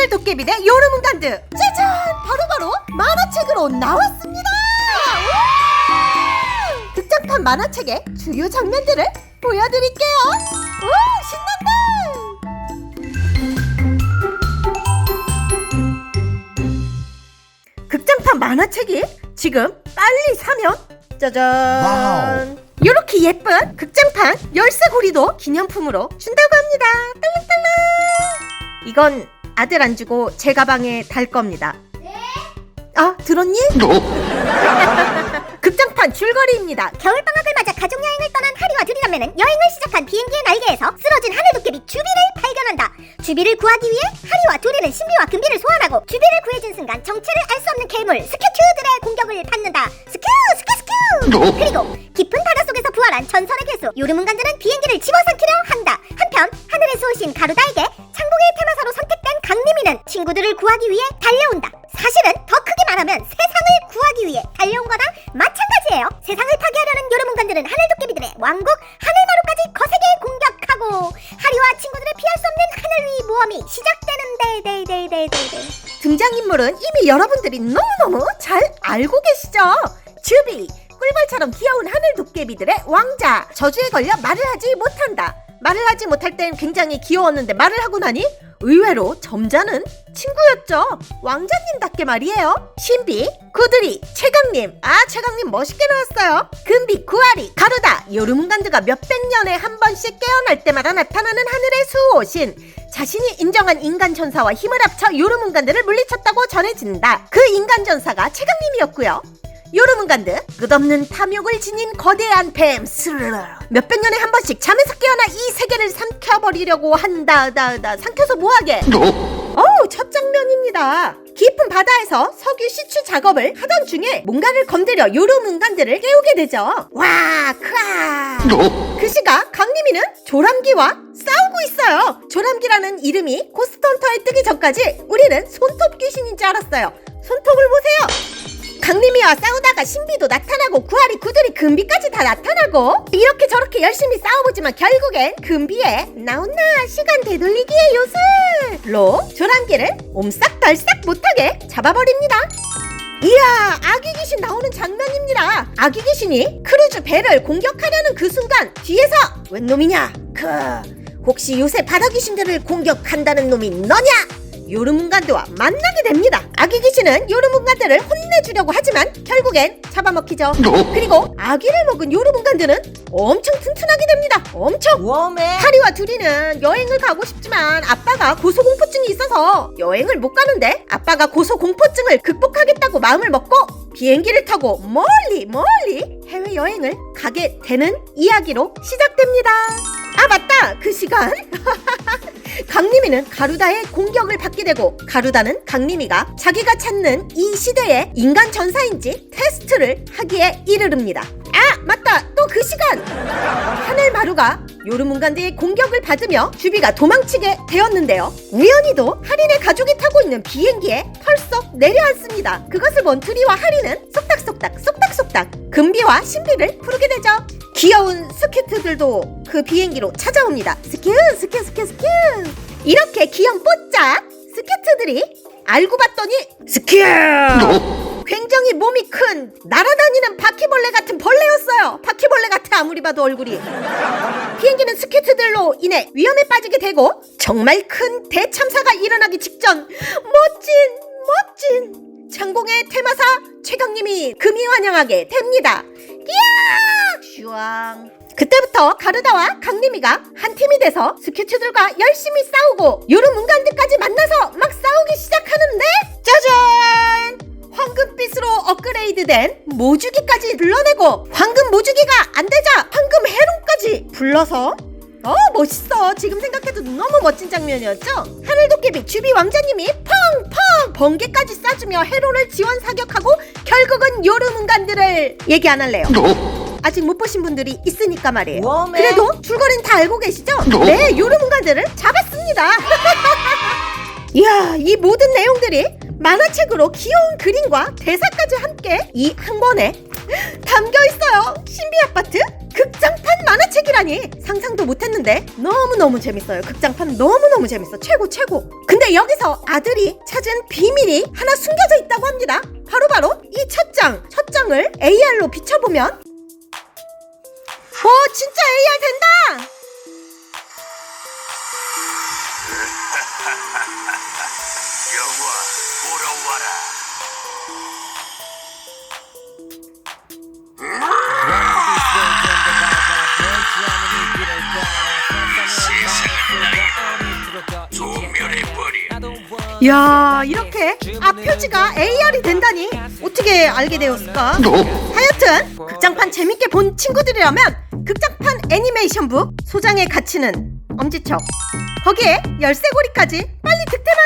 하늘 도깨비 대 요르문간드. 짜잔! 바로바로 만화책으로 나왔습니다! 우! 극장판 만화책의 주요 장면들을 보여드릴게요. 오 신난다! 극장판 만화책이 지금 빨리 사면 짜잔! 와우. 이렇게 예쁜 극장판 열쇠고리도 기념품으로 준다고 합니다. 딸랑딸랑! 이건 아들 안 주고 제 가방에 달 겁니다 아 들었니? 극장판 줄거리입니다 겨울방학을 맞아 가족여행을 떠난 하리와 둘이라면은 여행을 시작한 비행기의 날개에서 쓰러진 하늘 도깨비 주비를 발견한다. 주비를 구하기 위해 하리와 둘이는 신비와 금비를 소환하고 주비를 구해준 순간 정체를 알 수 없는 괴물 스큐튜들의 공격을 받는다. 스큐 스큐 스큐. 그리고 깊은 바닷속에서 부활한 전설의 괴수 요르문간드는 비행기를 집어삼키려 한다. 한편 하늘의 수호신 가루다에게 친구들을 구하기 위해 달려온다. 사실은 더 크게 말하면 세상을 구하기 위해 달려온 거나 마찬가지예요. 세상을 파괴하려는 요르문간들은 하늘 도깨비들의 왕국 하늘마루까지 거세게 공격하고 하리와 친구들을 피할 수 없는 하늘 위 모험이 시작되는데 데이데이데이데이데이. 등장인물은 이미 여러분들이 너무너무 잘 알고 계시죠 주비 꿀벌처럼 귀여운 하늘 도깨비들의 왕자 저주에 걸려 말을 하지 못한다 말을 하지 못할 땐 굉장히 귀여웠는데 말을 하고 나니 의외로 점잖은 친구였죠. 왕자님답게 말이에요. 신비 구드리 최강님. 아 최강님 멋있게 나왔어요. 금비 구아리 가루다. 요르문간드가 몇백 년에 한 번씩 깨어날 때마다 나타나는 하늘의 수호신. 자신이 인정한 인간 전사와 힘을 합쳐 요르문간드를 물리쳤다고 전해진다. 그 인간 전사가 최강님이었고요 요르문간드 끝없는 탐욕을 지닌 거대한 뱀 스르르. 몇백 년에 한 번씩 잠에서 깨어나 이 세계를 삼켜버리려고 한다 다, 다, 삼켜서 뭐하게? 어우 첫 장면입니다. 깊은 바다에서 석유 시추 작업을 하던 중에 뭔가를 건드려 요르문간드를 깨우게 되죠. 와 크아. 그 시각 강림이는 조람기와 싸우고 있어요. 조람기라는 이름이 고스턴터에 뜨기 전까지 우리는 손톱 귀신인 줄 알았어요. 손톱을 보세요 강림이와 싸우다가 신비도 나타나고 구아리 구들이 금비까지 다 나타나고? 이렇게 저렇게 열심히 싸워보지만 결국엔 금비에 나온나 시간 되돌리기의 요술로 조람기를 옴싹달싹 못하게 잡아버립니다. 이야 아기 귀신 나오는 장면입니다. 아기 귀신이 크루즈 배를 공격하려는 그 순간 뒤에서 웬 놈이냐? 그 혹시 요새 바다 귀신들을 공격한다는 놈이 너냐 요르문간드와 만나게 됩니다. 아기 귀신은 요르문간드를 혼내주려고 하지만 결국엔 잡아먹히죠. 그리고 아기를 먹은 요르문간드는 엄청 튼튼하게 됩니다. 엄청. 웜에 하리와 둘이는 여행을 가고 싶지만 아빠가 고소공포증이 있어서 여행을 못 가는데 아빠가 고소공포증을 극복하겠다고 마음을 먹고 비행기를 타고 멀리 멀리 해외여행을 가게 되는 이야기로 시작됩니다. 아 맞다 그 시간 강림이는 가루다의 공격을 받게 되고 가루다는 강림이가 자기가 찾는 이 시대의 인간 전사인지 테스트를 하기에 이르릅니다. 아 맞다 또 그 시간 하늘마루가 요르문간드의 공격을 받으며 주비가 도망치게 되었는데요. 우연히도 하린의 가족이 타고 있는 비행기에 털썩 내려앉습니다. 그것을 본 트리와 하린은 쏙닥쏙닥 쏙닥쏙닥 금비와 신비를 부르게 되죠. 귀여운 스케트들도 그 비행기로 찾아옵니다. 스큐 스큐 스큐 스큐 이렇게 귀염 뽀짝 스케트들이 알고 봤더니 스큐 굉장히 몸이 큰 날아다니는 바퀴벌레 같은 벌레였어요. 바퀴벌레 같아 아무리 봐도 얼굴이. 비행기는 스케트들로 인해 위험에 빠지게 되고 정말 큰 대참사가 일어나기 직전 멋진 멋진 창공의 테마사 최강님이 금이 환영하게 됩니다. 이야! 슈왕. 그때부터 가르다와 강림이가 한 팀이 돼서 스케트들과 열심히 싸우고 요르문간드까지 만나서 막 싸우기 시작하는데 짜잔! 황금빛으로 업그레이드된 모주기까지 불러내고 황금 모주기가 안 되자 황금 해롱까지 불러서 어 멋있어. 지금 생각해도 너무 멋진 장면이었죠? 하늘도깨비 주비 왕자님이 펑펑 번개까지 쏴주며 해로를 지원 사격하고 결국은 요르문간들을 얘기 안 할래요. 아직 못 보신 분들이 있으니까 말이에요. 웜에 그래도 줄거리는 다 알고 계시죠? 네 요르문간들을 잡았습니다. 이야 이 모든 내용들이 만화책으로 귀여운 그림과 대사까지 함께 이 한 권에 담겨 있어요. 신비 아파트 극장판 만화책이라니 상상도 못했는데 너무 너무 재밌어요. 극장판 너무 너무 재밌어. 최고 최고. 근데 여기서 아들이 찾은 비밀이 하나 숨겨져 있다고 합니다. 바로 바로 이첫 장, 첫 장을 AR로 비춰보면, 오 진짜 AR 된다. 야 이렇게 앞 표지가 AR이 된다니 어떻게 알게 되었을까? 하여튼 극장판 재밌게 본 친구들이라면 극장판 애니메이션부 소장에 갇히는 엄지척 거기에 열쇠고리까지 빨리 달려